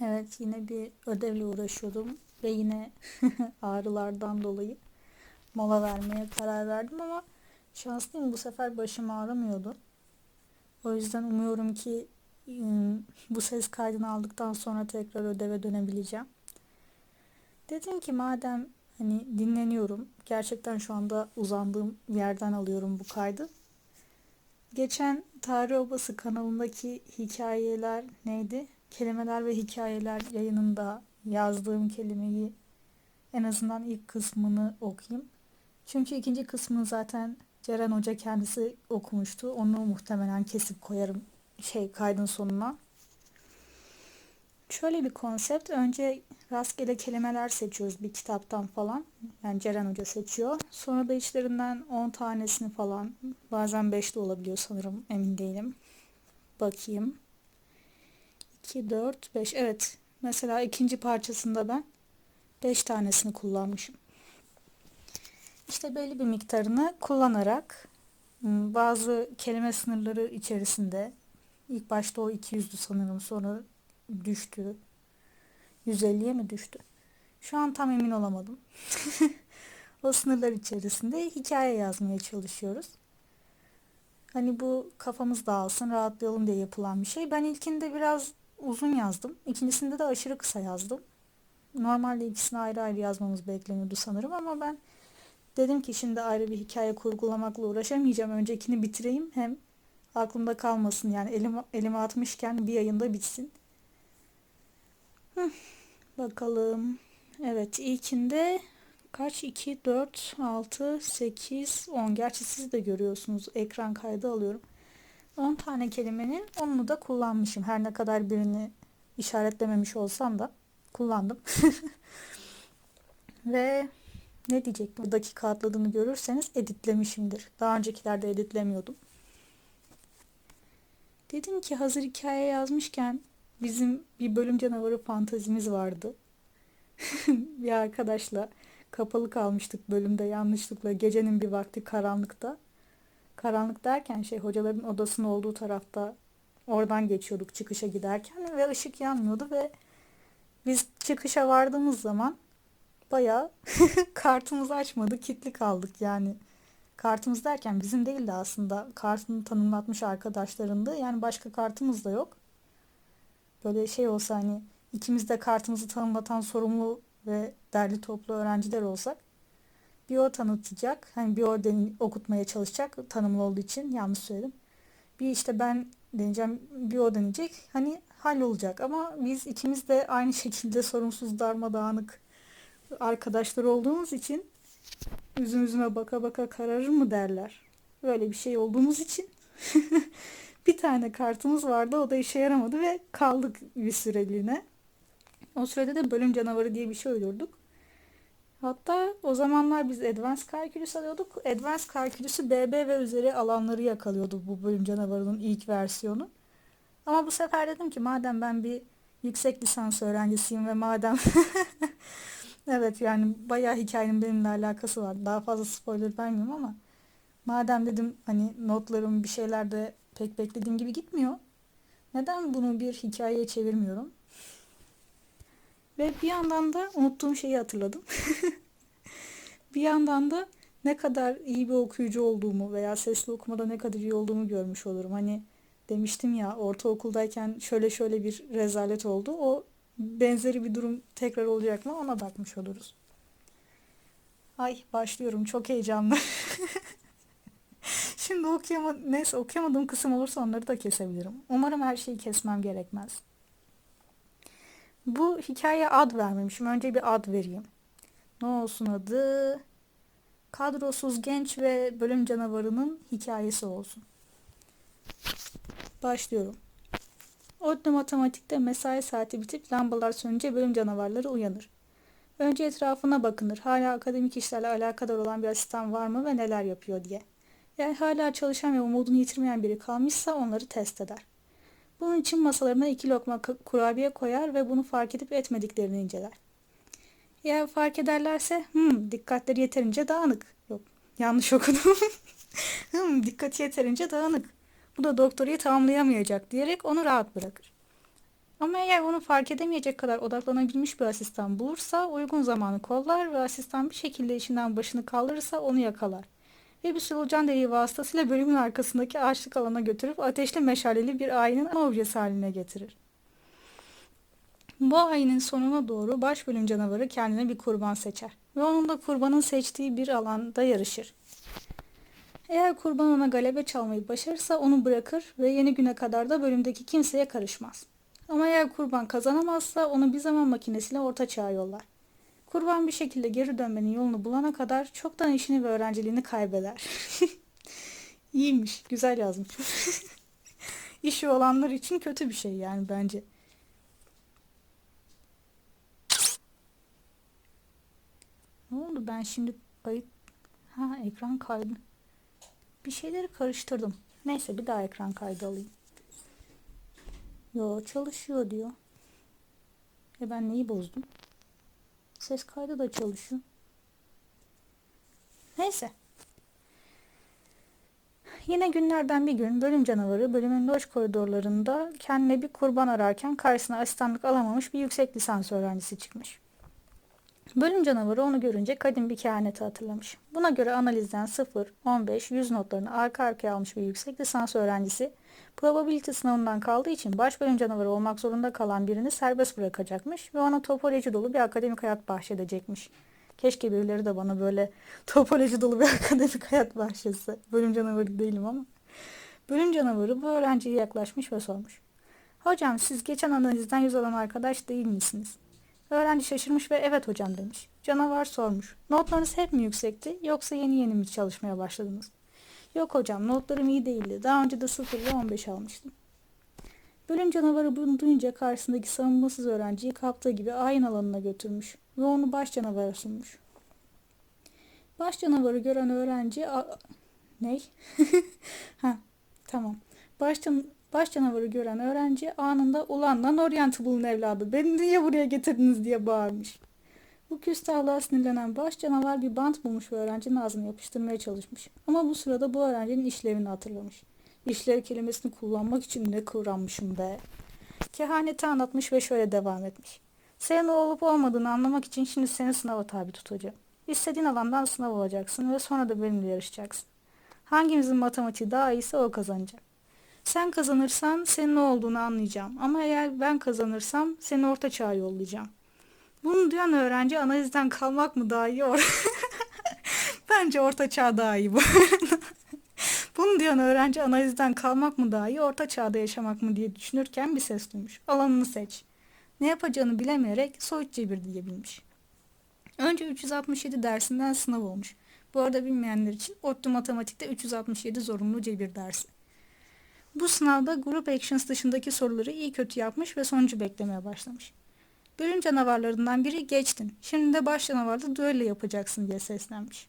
Evet yine bir ödevle uğraşıyordum ve yine ağrılardan dolayı mola vermeye karar verdim ama şanslıyım bu sefer başım ağrımıyordu. O yüzden umuyorum ki bu ses kaydını aldıktan sonra tekrar ödeve dönebileceğim. Dedim ki madem hani dinleniyorum gerçekten şu anda uzandığım yerden alıyorum bu kaydı. Geçen Tarih Obası kanalındaki hikayeler neydi? Kelimeler ve hikayeler yayınında yazdığım kelimeyi en azından ilk kısmını okuyayım. Çünkü ikinci kısmını zaten Ceren Hoca kendisi okumuştu. Onu muhtemelen kesip koyarım şey kaydın sonuna. Şöyle bir konsept. Önce rastgele kelimeler seçiyoruz bir kitaptan falan. Yani Ceren Hoca seçiyor. Sonra da içlerinden 10 tanesini falan bazen 5 de olabiliyor sanırım emin değilim. Bakayım. 2, 4, 5. Evet. Mesela ikinci parçasında ben 5 tanesini kullanmışım. İşte belli bir miktarını kullanarak ım, bazı kelime sınırları içerisinde ilk başta o 200'dü sanırım sonra düştü. 150'ye mi düştü? Şu an tam emin olamadım. o sınırlar içerisinde hikaye yazmaya çalışıyoruz. Hani bu kafamız dağılsın, rahatlayalım diye yapılan bir şey. Ben ilkinde biraz uzun yazdım. İkincisinde de aşırı kısa yazdım. Normalde ikisini ayrı ayrı yazmamız bekleniyordu sanırım ama ben dedim ki şimdi ayrı bir hikaye kurgulamakla uğraşamayacağım. Öncekini bitireyim hem aklımda kalmasın yani elim, elime atmışken bir ayında bitsin. Hı, bakalım. Evet ilkinde kaç? 2, 4, 6, 8, 10. Gerçi siz de görüyorsunuz. Ekran kaydı alıyorum. 10 tane kelimenin 10'unu da kullanmışım. Her ne kadar birini işaretlememiş olsam da kullandım. Ve ne diyecek bu dakika atladığını görürseniz editlemişimdir. Daha öncekilerde editlemiyordum. Dedim ki hazır hikaye yazmışken bizim bir bölüm canavarı fantazimiz vardı. bir arkadaşla kapalı kalmıştık bölümde yanlışlıkla gecenin bir vakti karanlıkta. Karanlık derken şey hocaların odasının olduğu tarafta oradan geçiyorduk çıkışa giderken ve ışık yanmıyordu ve biz çıkışa vardığımız zaman bayağı kartımızı açmadı kilitli kaldık yani. Kartımız derken bizim değil de aslında kartını tanımlatmış arkadaşlarındı. Yani başka kartımız da yok. Böyle şey olsa hani ikimiz de kartımızı tanımlatan sorumlu ve derli toplu öğrenciler olsak bir o tanıtacak. Hani bir o den- okutmaya çalışacak tanımlı olduğu için yanlış söyledim. Bir işte ben deneyeceğim bir o deneyecek. Hani hallolacak ama biz ikimiz de aynı şekilde sorumsuz darmadağınık arkadaşlar olduğumuz için üzüm üzüme baka baka kararır mı derler. Böyle bir şey olduğumuz için bir tane kartımız vardı o da işe yaramadı ve kaldık bir süreliğine. O sürede de bölüm canavarı diye bir şey uydurduk. Hatta o zamanlar biz Advanced Calculus alıyorduk. Advanced Calculus'u BB ve üzeri alanları yakalıyordu bu bölüm canavarının ilk versiyonu. Ama bu sefer dedim ki madem ben bir yüksek lisans öğrencisiyim ve madem evet yani bayağı hikayenin benimle alakası var. Daha fazla spoiler vermiyorum ama madem dedim hani notlarım bir şeylerde pek beklediğim gibi gitmiyor. Neden bunu bir hikayeye çevirmiyorum? Ve bir yandan da unuttuğum şeyi hatırladım. bir yandan da ne kadar iyi bir okuyucu olduğumu veya sesli okumada ne kadar iyi olduğumu görmüş olurum. Hani demiştim ya ortaokuldayken şöyle şöyle bir rezalet oldu. O benzeri bir durum tekrar olacak mı ona bakmış oluruz. Ay başlıyorum çok heyecanlı. Şimdi okuyamadım, neyse okuyamadığım kısım olursa onları da kesebilirim. Umarım her şeyi kesmem gerekmez. Bu hikayeye ad vermemişim. Önce bir ad vereyim. Ne olsun adı? Kadrosuz genç ve bölüm canavarının hikayesi olsun. Başlıyorum. Odlu matematikte mesai saati bitip lambalar sönünce bölüm canavarları uyanır. Önce etrafına bakınır. Hala akademik işlerle alakadar olan bir asistan var mı ve neler yapıyor diye. Eğer hala çalışan ve umudunu yitirmeyen biri kalmışsa onları test eder. Bunun için masalarına iki lokma kurabiye koyar ve bunu fark edip etmediklerini inceler. Eğer fark ederlerse hmm, dikkatleri yeterince dağınık. Yok yanlış okudum. hmm, dikkati yeterince dağınık. Bu da doktoruyu tamamlayamayacak diyerek onu rahat bırakır. Ama eğer onu fark edemeyecek kadar odaklanabilmiş bir asistan bulursa uygun zamanı kollar ve asistan bir şekilde işinden başını kaldırırsa onu yakalar. Ve bir solucan deliği vasıtasıyla bölümün arkasındaki ağaçlık alana götürüp ateşli meşaleli bir ayinin ana objesi haline getirir. Bu ayinin sonuna doğru baş bölüm canavarı kendine bir kurban seçer ve onunla kurbanın seçtiği bir alanda yarışır. Eğer kurban ona galebe çalmayı başarırsa onu bırakır ve yeni güne kadar da bölümdeki kimseye karışmaz. Ama eğer kurban kazanamazsa onu bir zaman makinesiyle orta çağa yollar. Kurban bir şekilde geri dönmenin yolunu bulana kadar çoktan işini ve öğrenciliğini kaybeder. İyiymiş, güzel yazmış. İşi olanlar için kötü bir şey yani bence. Ne oldu ben şimdi kayıt... Ha ekran kaydı. Bir şeyleri karıştırdım. Neyse bir daha ekran kaydı alayım. Yo çalışıyor diyor. E ben neyi bozdum? Ses kaydı da çalışıyor. Neyse. Yine günlerden bir gün bölüm canavarı bölümün loş koridorlarında kendine bir kurban ararken karşısına asistanlık alamamış bir yüksek lisans öğrencisi çıkmış. Bölüm canavarı onu görünce kadim bir kehaneti hatırlamış. Buna göre analizden 0, 15, 100 notlarını arka arkaya almış bir yüksek lisans öğrencisi probability sınavından kaldığı için baş bölüm canavarı olmak zorunda kalan birini serbest bırakacakmış ve ona topoloji dolu bir akademik hayat bahşedecekmiş. Keşke birileri de bana böyle topoloji dolu bir akademik hayat bahşetse. Bölüm canavarı değilim ama. Bölüm canavarı bu öğrenciye yaklaşmış ve sormuş. Hocam siz geçen analizden yüz alan arkadaş değil misiniz? Öğrenci şaşırmış ve evet hocam demiş. Canavar sormuş. Notlarınız hep mi yüksekti yoksa yeni yeni mi çalışmaya başladınız? Yok hocam notlarım iyi değildi. Daha önce de 0 ve 15 almıştım. Bölüm canavarı bunu duyunca karşısındaki savunmasız öğrenciyi kaptığı gibi ayin alanına götürmüş ve onu baş canavara sunmuş. Baş canavarı gören öğrenci... A- Ney? ha tamam. Baş, can baş canavarı gören öğrenci anında ulan lan Orientable'ın evladı beni niye buraya getirdiniz diye bağırmış. Bu küstahlığa sinirlenen baş canavar bir bant bulmuş ve öğrencinin ağzını yapıştırmaya çalışmış. Ama bu sırada bu öğrencinin işlevini hatırlamış. İşlev kelimesini kullanmak için ne kıvranmışım be. Kehaneti anlatmış ve şöyle devam etmiş. Senin olup olmadığını anlamak için şimdi seni sınava tabi tutacağım. İstediğin alandan sınav olacaksın ve sonra da benimle yarışacaksın. Hangimizin matematiği daha iyiyse o kazanacak. Sen kazanırsan senin ne olduğunu anlayacağım ama eğer ben kazanırsam seni orta çağa yollayacağım. Bunu duyan öğrenci analizden kalmak mı daha iyi? Bence orta çağ daha iyi bu. Bunu duyan öğrenci analizden kalmak mı daha iyi, orta çağda yaşamak mı diye düşünürken bir ses duymuş. Alanını seç. Ne yapacağını bilemeyerek soyut cebir diyebilmiş. Önce 367 dersinden sınav olmuş. Bu arada bilmeyenler için ODTÜ Matematik'te 367 zorunlu cebir dersi. Bu sınavda Group Actions dışındaki soruları iyi kötü yapmış ve sonucu beklemeye başlamış. Bölüm canavarlarından biri geçtin. Şimdi de baş canavarda düello yapacaksın diye seslenmiş.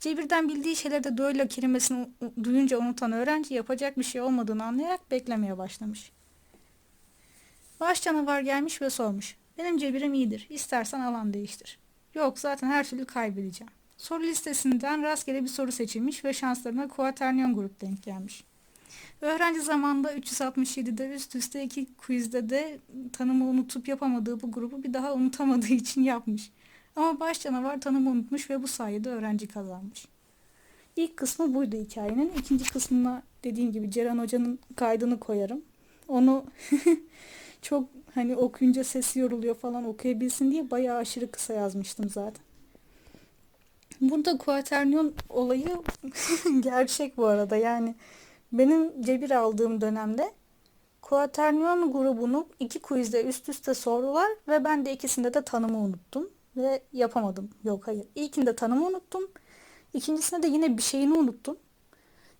Cebirden bildiği şeyleri de düello kelimesini duyunca unutan öğrenci yapacak bir şey olmadığını anlayarak beklemeye başlamış. Baş canavar gelmiş ve sormuş. Benim cebirim iyidir. İstersen alan değiştir. Yok zaten her türlü kaybedeceğim. Soru listesinden rastgele bir soru seçilmiş ve şanslarına kuaterniyon grup denk gelmiş. Öğrenci zamanında 367'de üst üste iki quizde de tanımı unutup yapamadığı bu grubu bir daha unutamadığı için yapmış. Ama baş canavar tanımı unutmuş ve bu sayede öğrenci kazanmış. İlk kısmı buydu hikayenin. İkinci kısmına dediğim gibi Ceren Hoca'nın kaydını koyarım. Onu çok hani okuyunca sesi yoruluyor falan okuyabilsin diye bayağı aşırı kısa yazmıştım zaten. Burada kuaterniyon olayı gerçek bu arada yani benim cebir aldığım dönemde kuaterniyon grubunu iki quizde üst üste sordular ve ben de ikisinde de tanımı unuttum ve yapamadım. Yok hayır. İlkinde tanımı unuttum. İkincisinde de yine bir şeyini unuttum.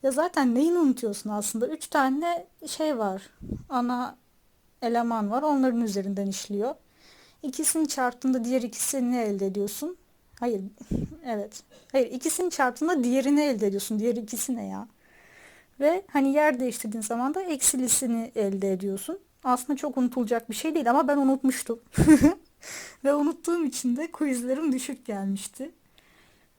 Ya zaten neyini unutuyorsun aslında? Üç tane şey var. Ana eleman var. Onların üzerinden işliyor. İkisini çarptığında diğer ikisini elde ediyorsun? Hayır. evet. Hayır. ikisini çarptığında diğerini elde ediyorsun. Diğer ikisi ne ya? Ve hani yer değiştirdiğin zaman da eksilisini elde ediyorsun. Aslında çok unutulacak bir şey değil ama ben unutmuştum. Ve unuttuğum için de quizlerim düşük gelmişti.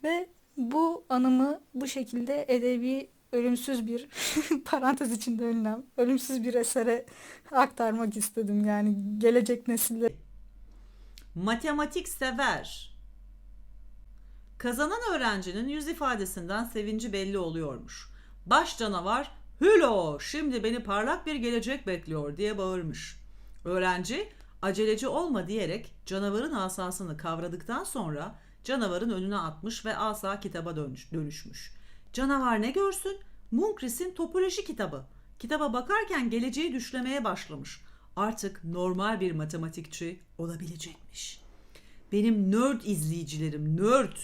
Ve bu anımı bu şekilde edebi ölümsüz bir parantez içinde ünlem, ölümsüz bir esere aktarmak istedim. Yani gelecek nesiller Matematik sever. Kazanan öğrencinin yüz ifadesinden sevinci belli oluyormuş. Baş canavar Hülo şimdi beni parlak bir gelecek bekliyor diye bağırmış. Öğrenci aceleci olma diyerek canavarın asasını kavradıktan sonra canavarın önüne atmış ve asa kitaba dönüş- dönüşmüş. Canavar ne görsün? Munkris'in topoloji kitabı. Kitaba bakarken geleceği düşlemeye başlamış. Artık normal bir matematikçi olabilecekmiş. Benim nerd izleyicilerim, nerd